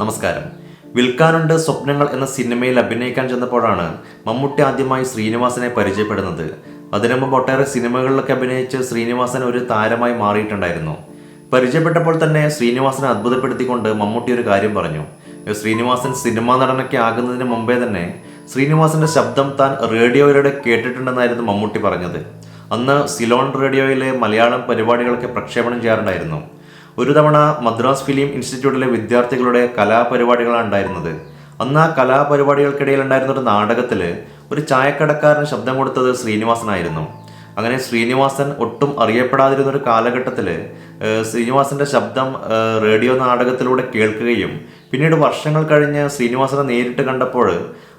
നമസ്കാരം. വിൽക്കാനുണ്ട് സ്വപ്നങ്ങൾ എന്ന സിനിമയിൽ അഭിനയിക്കാൻ ചെന്നപ്പോഴാണ് മമ്മൂട്ടി ആദ്യമായി ശ്രീനിവാസനെ പരിചയപ്പെടുന്നത്. അതിനു മുമ്പ് ഒട്ടേറെ സിനിമകളിലൊക്കെ അഭിനയിച്ച് ശ്രീനിവാസൻ ഒരു താരമായി മാറിയിട്ടുണ്ടായിരുന്നു. പരിചയപ്പെട്ടപ്പോൾ തന്നെ ശ്രീനിവാസനെ അത്ഭുതപ്പെടുത്തിക്കൊണ്ട് മമ്മൂട്ടി ഒരു കാര്യം പറഞ്ഞു. ശ്രീനിവാസൻ സിനിമാ നടനൊക്കെ ആകുന്നതിന് മുമ്പേ തന്നെ ശ്രീനിവാസന്റെ ശബ്ദം താൻ റേഡിയോയിലൂടെ കേട്ടിട്ടുണ്ടെന്നായിരുന്നു മമ്മൂട്ടി പറഞ്ഞത്. അന്ന് സിലോൺ റേഡിയോയിലെ മലയാളം പരിപാടികളൊക്കെ പ്രക്ഷേപണം ചെയ്യാറുണ്ടായിരുന്നു. ഒരു തവണ മദ്രാസ് ഫിലിം ഇൻസ്റ്റിറ്റ്യൂട്ടിലെ വിദ്യാർത്ഥികളുടെ കലാപരിപാടികളാണ് ഉണ്ടായിരുന്നത്. അന്ന് ആ കലാപരിപാടികൾക്കിടയിൽ ഉണ്ടായിരുന്ന ഒരു നാടകത്തിൽ ഒരു ചായക്കടക്കാരന് ശബ്ദം കൊടുത്തത് ശ്രീനിവാസനായിരുന്നു. അങ്ങനെ ശ്രീനിവാസൻ ഒട്ടും അറിയപ്പെടാതിരുന്ന ഒരു കാലഘട്ടത്തിൽ ശ്രീനിവാസന്റെ ശബ്ദം റേഡിയോ നാടകത്തിലൂടെ കേൾക്കുകയും പിന്നീട് വർഷങ്ങൾ കഴിഞ്ഞ് ശ്രീനിവാസനെ നേരിട്ട് കണ്ടപ്പോൾ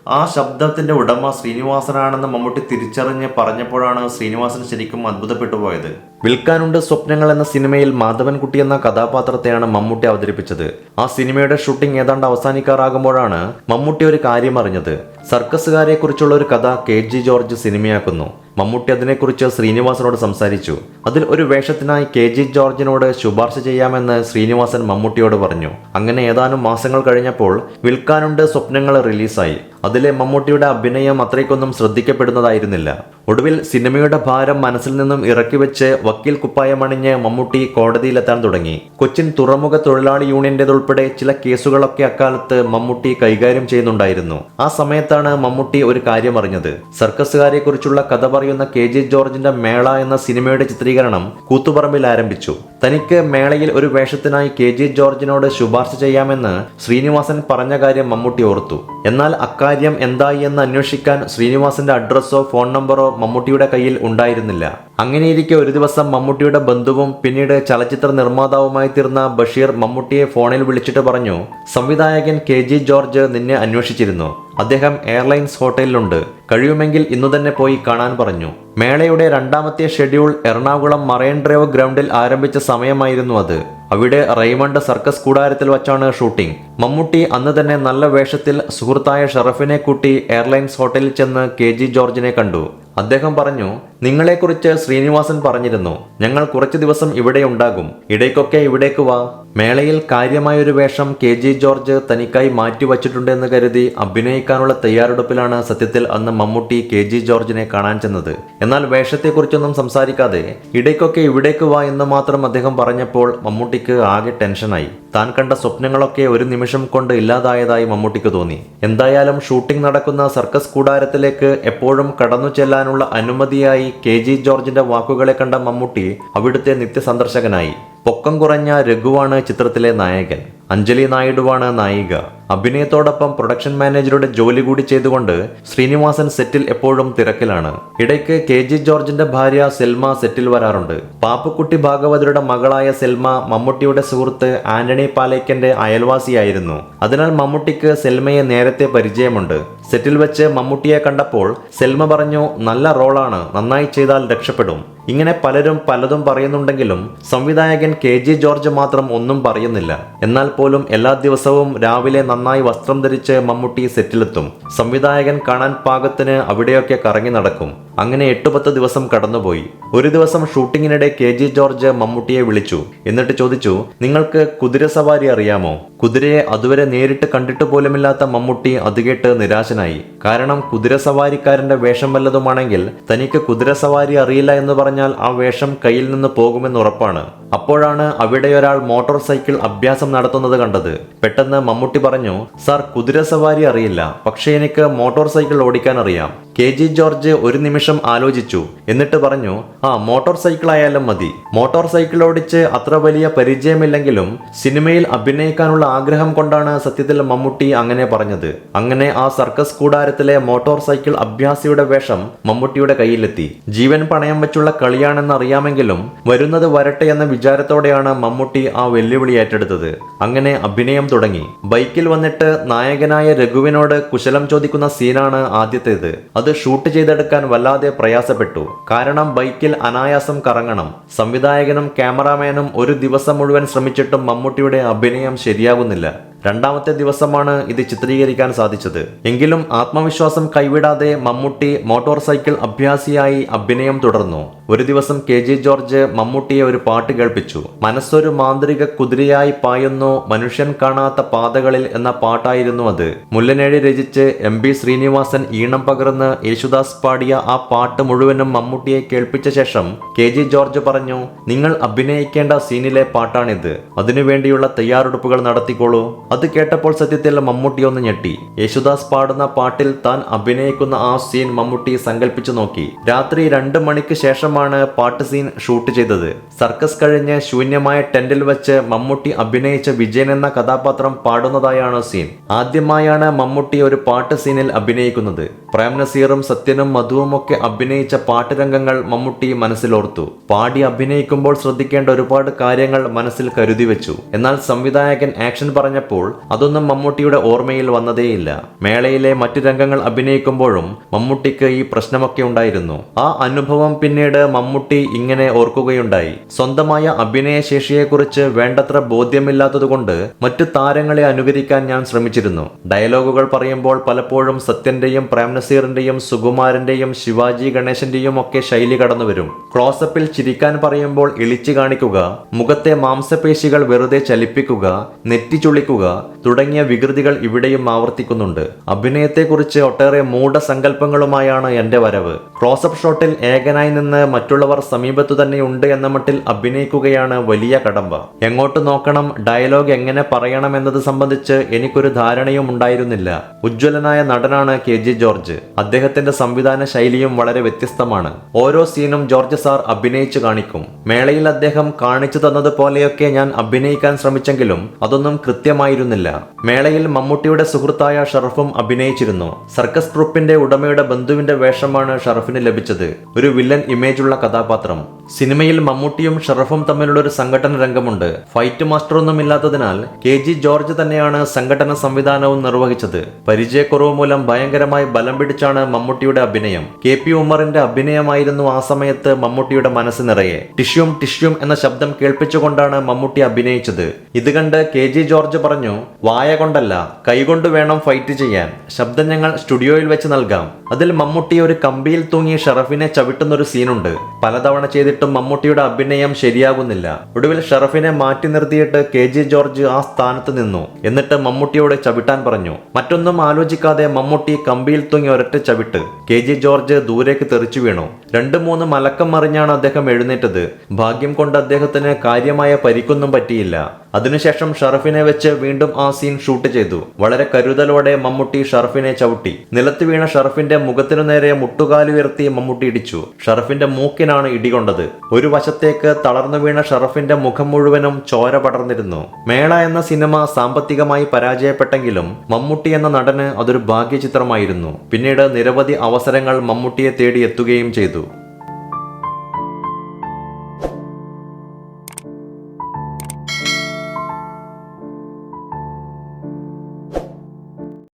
ആ ശബ്ദത്തിന്റെ ഉടമ ശ്രീനിവാസനാണെന്ന് മമ്മൂട്ടി തിരിച്ചറിഞ്ഞ് പറഞ്ഞപ്പോഴാണ് ശ്രീനിവാസൻ ശരിക്കും അത്ഭുതപ്പെട്ടു പോയത്. വിൽക്കാനുണ്ട് സ്വപ്നങ്ങൾ എന്ന സിനിമയിൽ മാധവൻകുട്ടി എന്ന കഥാപാത്രത്തെയാണ് മമ്മൂട്ടി അവതരിപ്പിച്ചത്. ആ സിനിമയുടെ ഷൂട്ടിംഗ് ഏതാണ്ട് അവസാനിക്കാറാകുമ്പോഴാണ് മമ്മൂട്ടി ഒരു കാര്യം അറിഞ്ഞത്. സർക്കസുകാരെ കുറിച്ചുള്ള ഒരു കഥ കെ ജി ജോർജ് സിനിമയാക്കുന്നു. മമ്മൂട്ടി അതിനെക്കുറിച്ച് ശ്രീനിവാസനോട് സംസാരിച്ചു. അതിൽ ഒരു വേഷത്തിനായി കെ ജി ജോർജിനോട് ശുപാർശ ചെയ്യാമെന്ന് ശ്രീനിവാസൻ മമ്മൂട്ടിയോട് പറഞ്ഞു. അങ്ങനെ ഏതാനും മാസങ്ങൾ കഴിഞ്ഞപ്പോൾ വിൽക്കാനുണ്ട് സ്വപ്നങ്ങൾ റിലീസായി. അതിലെ മമ്മൂട്ടിയുടെ അഭിനയം അത്രയ്ക്കൊന്നും ശ്രദ്ധിക്കപ്പെടുന്നതായിരുന്നില്ല. ഒടുവിൽ സിനിമയുടെ ഭാരം മനസ്സിൽ നിന്നും ഇറക്കി വെച്ച് വക്കീൽ കുപ്പായമണിഞ്ഞ് മമ്മൂട്ടി കോടതിയിലെത്താൻ തുടങ്ങി. കൊച്ചിൻ തുറമുഖ തൊഴിലാളി യൂണിയന്റേതുൾപ്പെടെ ചില കേസുകളൊക്കെ അക്കാലത്ത് മമ്മൂട്ടി കൈകാര്യം ചെയ്യുന്നുണ്ടായിരുന്നു. ആ സമയത്താണ് മമ്മൂട്ടി ഒരു കാര്യം അറിഞ്ഞത്. സർക്കസുകാരെ കുറിച്ചുള്ള കഥ പറയുന്ന കെ ജി ജോർജിന്റെ മേള എന്ന സിനിമയുടെ ചിത്രീകരണം കൂത്തുപറമ്പിൽ ആരംഭിച്ചു. തനിക്ക് മേളയിൽ ഒരു വേഷത്തിനായി കെ ജി ജോർജിനോട് ശുപാർശ ചെയ്യാമെന്ന് ശ്രീനിവാസൻ പറഞ്ഞ കാര്യം മമ്മൂട്ടി ഓർത്തു. എന്നാൽ അക്കാര്യം എന്തായി എന്ന് അന്വേഷിക്കാൻ ശ്രീനിവാസിന്റെ അഡ്രസ്സോ ഫോൺ നമ്പറോ മമ്മൂട്ടിയുടെ കയ്യിൽ ഉണ്ടായിരുന്നില്ല. അങ്ങനെയിരിക്കെ ഒരു ദിവസം മമ്മൂട്ടിയുടെ ബന്ധുവും പിന്നീട് ചലച്ചിത്ര നിർമ്മാതാവുമായി തീർന്ന ബഷീർ മമ്മൂട്ടിയെ ഫോണിൽ വിളിച്ചിട്ട് പറഞ്ഞു സംവിധായകൻ കെ ജി ജോർജ് നിന്നെ അന്വേഷിച്ചിരുന്നു. അദ്ദേഹം എയർലൈൻസ് ഹോട്ടലിലുണ്ട്. കഴിയുമെങ്കിൽ ഇന്നു തന്നെ പോയി കാണാൻ പറഞ്ഞു. മേളയുടെ രണ്ടാമത്തെ ഷെഡ്യൂൾ എറണാകുളം മറൈൻ ഡ്രൈവ് ഗ്രൗണ്ടിൽ ആരംഭിച്ച സമയമായിരുന്നു അത്. അവിടെ റെയ്മണ്ട് സർക്കസ് കൂടാരത്തിൽ വച്ചാണ് ഷൂട്ടിംഗ്. മമ്മൂട്ടി അന്ന് തന്നെ നല്ല വേഷത്തിൽ സുഹൃത്തായ ഷറഫിനെ കൂട്ടി എയർലൈൻസ് ഹോട്ടലിൽ ചെന്ന് കെ ജി ജോർജിനെ കണ്ടു. അദ്ദേഹം പറഞ്ഞു നിങ്ങളെക്കുറിച്ച് ശ്രീനിവാസൻ പറഞ്ഞിരുന്നു ഞങ്ങൾ കുറച്ചു ദിവസം ഇവിടെ ഉണ്ടാകും ഇടയ്ക്കൊക്കെ ഇവിടേക്ക് വാ. മേളയിൽ കാര്യമായൊരു വേഷം കെ ജി ജോർജ് തനിക്കായി മാറ്റിവച്ചിട്ടുണ്ടെന്ന് കരുതി അഭിനയിക്കാനുള്ള തയ്യാറെടുപ്പിലാണ് സത്യത്തിൽ അന്ന് മമ്മൂട്ടി കെ ജി ജോർജിനെ കാണാൻ ചെന്നത്. എന്നാൽ വേഷത്തെക്കുറിച്ചൊന്നും സംസാരിക്കാതെ ഇടയ്ക്കൊക്കെ ഇവിടേക്ക് വാ എന്ന് മാത്രം അദ്ദേഹം പറഞ്ഞപ്പോൾ മമ്മൂട്ടിക്ക് ആകെ ടെൻഷനായി. താൻ കണ്ട സ്വപ്നങ്ങളൊക്കെ ഒരു നിമിഷം കൊണ്ട് ഇല്ലാതായതായി മമ്മൂട്ടിക്ക് തോന്നി. എന്തായാലും ഷൂട്ടിംഗ് നടക്കുന്ന സർക്കസ് കൂടാരത്തിലേക്ക് എപ്പോഴും കടന്നു ചെല്ലാനുള്ള അനുമതിയായി കെ ജി ജോർജിന്റെ വാക്കുകളെ കണ്ട മമ്മൂട്ടി അവിടുത്തെ നിത്യസന്ദർശകനായി. പൊക്കം കുറഞ്ഞ രഘുവാണ് ചിത്രത്തിലെ നായകൻ. അഞ്ജലി നായിഡുവാണ് നായിക. അഭിനയത്തോടൊപ്പം പ്രൊഡക്ഷൻ മാനേജറുടെ ജോലി കൂടി ചെയ്തുകൊണ്ട് ശ്രീനിവാസൻ സെറ്റിൽ എപ്പോഴും തിരക്കിലാണ്. ഇടയ്ക്ക് കെ ജി ജോർജിന്റെ ഭാര്യ സെൽമ സെറ്റിൽ വരാറുണ്ട്. പാപ്പുക്കുട്ടി ഭാഗവതരുടെ മകളായ സെൽമ മമ്മൂട്ടിയുടെ സുഹൃത്ത് ആന്റണി പാലേക്കന്റെ അയൽവാസിയായിരുന്നു. അതിനാൽ മമ്മൂട്ടിക്ക് സെൽമയെ നേരത്തെ പരിചയമുണ്ട്. സെറ്റിൽ വെച്ച് മമ്മൂട്ടിയെ കണ്ടപ്പോൾ സെൽമ പറഞ്ഞു നല്ല റോളാണ് നന്നായി ചെയ്താൽ രക്ഷപ്പെടും. ഇങ്ങനെ പലരും പലതും പറയുന്നുണ്ടെങ്കിലും സംവിധായകൻ കെ ജി ജോർജ് മാത്രം ഒന്നും പറയുന്നില്ല. എന്നാൽ പോലും എല്ലാ ദിവസവും രാവിലെ നന്നായി വസ്ത്രം ധരിച്ച് മമ്മൂട്ടി സെറ്റിലെത്തും. സംവിധായകൻ കാണാൻ പാകത്തിന് അവിടെയൊക്കെ കറങ്ങി നടക്കും. അങ്ങനെ എട്ട് പത്ത് ദിവസം കടന്നുപോയി. ഒരു ദിവസം ഷൂട്ടിങ്ങിനിടെ കെ ജി ജോർജ് മമ്മൂട്ടിയെ വിളിച്ചു. എന്നിട്ട് ചോദിച്ചു നിങ്ങൾക്ക് കുതിര സവാരി അറിയാമോ? കുതിരയെ അതുവരെ നേരിട്ട് കണ്ടിട്ട് പോലുമില്ലാത്ത മമ്മൂട്ടി അത് കേട്ട് നിരാശനായി. കാരണം കുതിര സവാരിക്കാരന്റെ വേഷം വല്ലതുമാണെങ്കിൽ തനിക്ക് കുതിര സവാരി അറിയില്ല എന്ന് പറഞ്ഞാൽ ആ വേഷം കയ്യിൽ നിന്ന് പോകുമെന്ന് ഉറപ്പാണ്. അപ്പോഴാണ് അവിടെ ഒരാൾ മോട്ടോർ സൈക്കിൾ അഭ്യാസം നടത്തുന്നത് കണ്ടത്. പെട്ടെന്ന് മമ്മൂട്ടി പറഞ്ഞു സാർ കുതിര സവാരി അറിയില്ല. പക്ഷേ എനിക്ക് മോട്ടോർ സൈക്കിൾ ഓടിക്കാൻ അറിയാം. കെ ജി ജോർജ് ഒരു നിമിഷം ആലോചിച്ചു. എന്നിട്ട് പറഞ്ഞു ആ മോട്ടോർ സൈക്കിൾ ആയാലും മതി. മോട്ടോർ സൈക്കിൾ ഓടിച്ച് അത്ര വലിയ പരിചയമില്ലെങ്കിലും സിനിമയിൽ അഭിനയിക്കാനുള്ള ആഗ്രഹം കൊണ്ടാണ് സത്യത്തിൽ മമ്മൂട്ടി അങ്ങനെ പറഞ്ഞത്. അങ്ങനെ ആ സർക്കസ് കൂടാരത്തിലെ മോട്ടോർ സൈക്കിൾ അഭ്യാസിയുടെ വേഷം മമ്മൂട്ടിയുടെ കയ്യിലെത്തി. ജീവൻ പണയം വെച്ചുള്ള കളിയാണെന്ന് അറിയാമെങ്കിലും വരുന്നത് വരട്ടെ എന്ന വിചാരത്തോടെയാണ് മമ്മൂട്ടി ആ വെല്ലുവിളി ഏറ്റെടുത്തത്. അങ്ങനെ അഭിനയം തുടങ്ങി. ബൈക്കിൽ വന്നിട്ട് നായകനായ രഘുവിനോട് കുശലം ചോദിക്കുന്ന സീനാണ് ആദ്യത്തേത്. അത് ഷൂട്ട് ചെയ്തെടുക്കാൻ വല്ലാതെ പ്രയാസപ്പെട്ടു. കാരണം ബൈക്കിൽ അനായാസം കറങ്ങണം. സംവിധായകനും ക്യാമറാമാനും ഒരു ദിവസം മുഴുവൻ ശ്രമിച്ചിട്ടും മമ്മൂട്ടിയുടെ അഭിനയം ശരിയാകുന്നില്ല രണ്ടാമത്തെ ദിവസമാണ് ഇത് ചിത്രീകരിക്കാൻ സാധിച്ചത്. എങ്കിലും ആത്മവിശ്വാസം കൈവിടാതെ മമ്മൂട്ടി മോട്ടോർ സൈക്കിൾ അഭ്യാസിയായി അഭിനയം തുടർന്നു. ഒരു ദിവസം കെ ജെ ജോർജ് മമ്മൂട്ടിയെ ഒരു പാട്ട് കേൾപ്പിച്ചു. മനസ്സൊരു മാന്ത്രിക കുതിരയായി പായുന്നു മനുഷ്യൻ കാണാത്ത പാതകളിൽ എന്ന പാട്ടായിരുന്നു അത്. മുല്ലനേഴി രചിച്ച് എം ബി ശ്രീനിവാസൻ ഈണം പകർന്ന് യേശുദാസ് പാടിയ ആ പാട്ട് മുഴുവനും മമ്മൂട്ടിയെ കേൾപ്പിച്ച ശേഷം കെ ജെ ജോർജ് പറഞ്ഞു നിങ്ങൾ അഭിനയിക്കേണ്ട സീനിലെ പാട്ടാണിത്. അതിനുവേണ്ടിയുള്ള തയ്യാറെടുപ്പുകൾ നടത്തിക്കോളൂ. അത് കേട്ടപ്പോൾ സത്യത്തിൽ മമ്മൂട്ടി ഒന്ന് ഞെട്ടി. യേശുദാസ് പാടുന്ന പാട്ടിൽ താൻ അഭിനയിക്കുന്ന ആ സീൻ മമ്മൂട്ടി സങ്കല്പിച്ചു നോക്കി. രാത്രി രണ്ട് മണിക്ക് ശേഷമാണ് പാട്ട് സീൻ ഷൂട്ട് ചെയ്തത്. സർക്കസ് കഴിഞ്ഞ് ശൂന്യമായ ടെന്റിൽ വെച്ച് മമ്മൂട്ടി അഭിനയിച്ച വിജയൻ എന്ന കഥാപാത്രം പാടുന്നതായാണ് സീൻ. ആദ്യമായാണ് മമ്മൂട്ടി ഒരു പാട്ട് സീനിൽ അഭിനയിക്കുന്നത്. പ്രേം നസീറും സത്യനും മധുവും ഒക്കെ അഭിനയിച്ച പാട്ട് രംഗങ്ങൾ മമ്മൂട്ടി മനസ്സിലോർത്തു. പാടി അഭിനയിക്കുമ്പോൾ ശ്രദ്ധിക്കേണ്ട ഒരുപാട് കാര്യങ്ങൾ മനസ്സിൽ കരുതി വെച്ചു. എന്നാൽ സംവിധായകൻ ആക്ഷൻ പറഞ്ഞപ്പോൾ അതൊന്നും മമ്മൂട്ടിയുടെ ഓർമ്മയിൽ വന്നതേയില്ല. മേളയിലെ മറ്റു രംഗങ്ങൾ അഭിനയിക്കുമ്പോഴും മമ്മൂട്ടിക്ക് ഈ പ്രശ്നമൊക്കെ ഉണ്ടായിരുന്നു. ആ അനുഭവം പിന്നീട് മമ്മൂട്ടി ഇങ്ങനെ ഓർക്കുകയുണ്ടായി. സ്വന്തമായ അഭിനയശേഷിയെക്കുറിച്ച് വേണ്ടത്ര ബോധ്യമില്ലാത്തതുകൊണ്ട് മറ്റു താരങ്ങളെ അനുകരിക്കാൻ ഞാൻ ശ്രമിച്ചിരുന്നു. ഡയലോഗുകൾ പറയുമ്പോൾ പലപ്പോഴും സത്യന്റെയും പ്രേംനസീറിന്റെയും സുകുമാരന്റെയും ശിവാജി ഗണേശന്റെയും ഒക്കെ ശൈലി കടന്നുവരും. ക്ലോസപ്പിൽ ചിരിക്കാൻ പറയുമ്പോൾ ഇളിച്ചു കാണിക്കുക മുഖത്തെ മാംസപേശികൾ വെറുതെ ചലിപ്പിക്കുക നെറ്റി ചുളിക്കുക തുടങ്ങിയ വികൃതികൾ ഇവിടെയും ആവർത്തിക്കുന്നുണ്ട്. അഭിനയത്തെക്കുറിച്ച് ഒട്ടേറെ മൂഢസങ്കല്പങ്ങളുമായാണ് എന്റെ വരവ്. ക്ലോസപ്പ് ഷോട്ടിൽ ഏകനായി നിന്ന് മറ്റുള്ളവർ സമീപത്തു തന്നെ ഉണ്ട് എന്ന മട്ടിൽ അഭിനയിക്കുകയാണ് വലിയ കടമ്പ. എങ്ങോട്ട് നോക്കണം ഡയലോഗ് എങ്ങനെ പറയണം എന്നത് സംബന്ധിച്ച് എനിക്കൊരു ധാരണയും ഉണ്ടായിരുന്നില്ല. ഉജ്ജ്വലനായ നടനാണ് കെ ജി ജോർജ്. അദ്ദേഹത്തിന്റെ സംവിധാന ശൈലിയും വളരെ വ്യത്യസ്തമാണ്. ഓരോ സീനും ജോർജ് സാർ അഭിനയിച്ചു കാണിക്കും. മേളയിൽ അദ്ദേഹം കാണിച്ചു തന്നതുപോലെയൊക്കെ ഞാൻ അഭിനയിക്കാൻ ശ്രമിച്ചെങ്കിലും അതൊന്നും കൃത്യമായിരുന്നില്ല. മേളയിൽ മമ്മൂട്ടിയുടെ സുഹൃത്തായ ഷറഫും അഭിനയിച്ചിരുന്നു. സർക്കസ് ട്രൂപ്പിന്റെ ഉടമയുടെ ബന്ധുവിന്റെ വേഷമാണ് ഷറഫിന് ലഭിച്ചത്. ഒരു വില്ലൻ ഇമേജുള്ള കഥാപാത്രം സിനിമയിൽ മമ്മൂട്ടിയും ഷറഫും തമ്മിലുള്ള ഒരു സംഘടന രംഗമുണ്ട്. ഫൈറ്റ് മാസ്റ്റർ ഒന്നും ഇല്ലാത്തതിനാൽ കെ ജി ജോർജ് തന്നെയാണ് സംഘടന സംവിധാനവും നിർവഹിച്ചത്. പരിചയക്കുറവ് മൂലം ഭയങ്കരമായി ബലം പിടിച്ചാണ് മമ്മൂട്ടിയുടെ അഭിനയം. കെ പി ഉമ്മറിന്റെ അഭിനയമായിരുന്നു ആ സമയത്ത് മമ്മൂട്ടിയുടെ മനസ്സ് നിറയെ ടിഷ്യൂം ടിഷ്യൂം എന്ന ശബ്ദം കേൾപ്പിച്ചുകൊണ്ടാണ് മമ്മൂട്ടി അഭിനയിച്ചത്. ഇത് കണ്ട് കെ ജി ജോർജ് പറഞ്ഞു വായ കൊണ്ടല്ല കൈകൊണ്ട് വേണം ഫൈറ്റ് ചെയ്യാൻ. ശബ്ദം ഞങ്ങൾ സ്റ്റുഡിയോയിൽ വെച്ച് നൽകാം. അതിൽ മമ്മൂട്ടി ഒരു കമ്പിയിൽ തൂങ്ങി ഷറഫിനെ ചവിട്ടുന്ന ഒരു സീനുണ്ട്. പലതവണ ചെയ്തിട്ടും മമ്മൂട്ടിയുടെ അഭിനയം ശരിയാകുന്നില്ല. ഒടുവിൽ ഷറഫിനെ മാറ്റി നിർത്തിയിട്ട് കെ ജി ജോർജ് ആ സ്ഥാനത്ത് നിന്നു. എന്നിട്ട് മമ്മൂട്ടിയോട് ചവിട്ടാൻ പറഞ്ഞു. മറ്റൊന്നും ആലോചിക്കാതെ മമ്മൂട്ടി കമ്പിയിൽ തൂങ്ങി ഒരൊറ്റ ചവിട്ട് കെ ജി ജോർജ് ദൂരേക്ക് തെറിച്ചു വീണു. രണ്ടു മൂന്ന് മലക്കം മറിഞ്ഞാണ് അദ്ദേഹം എഴുന്നേറ്റത്. ഭാഗ്യം കൊണ്ട് അദ്ദേഹത്തിന് കാര്യമായ പരിക്കൊന്നും പറ്റിയില്ല. അതിനുശേഷം ഷറഫിനെ വെച്ച് വീണ്ടും ആ സീൻ ഷൂട്ട് ചെയ്തു. വളരെ കരുതലോടെ മമ്മൂട്ടി ഷറഫിനെ ചവിട്ടി. നിലത്ത് വീണ ഷറഫിന്റെ മുഖത്തിനു നേരെ മുട്ടുകാലുയർത്തി മമ്മൂട്ടി ഇടിച്ചു. ഷറഫിന്റെ മൂക്കിനാണ് ഇടികൊണ്ടത് ഒരു വശത്തേക്ക് തളർന്നു വീണ ഷറഫിന്റെ മുഖം മുഴുവനും ചോര പടർന്നിരുന്നു. മേള എന്ന സിനിമ സാമ്പത്തികമായി പരാജയപ്പെട്ടെങ്കിലും മമ്മൂട്ടി എന്ന നടന് അതൊരു ഭാഗ്യചിത്രമായിരുന്നു. പിന്നീട് നിരവധി അവസരങ്ങൾ മമ്മൂട്ടിയെ തേടി എത്തുകയും ചെയ്തു.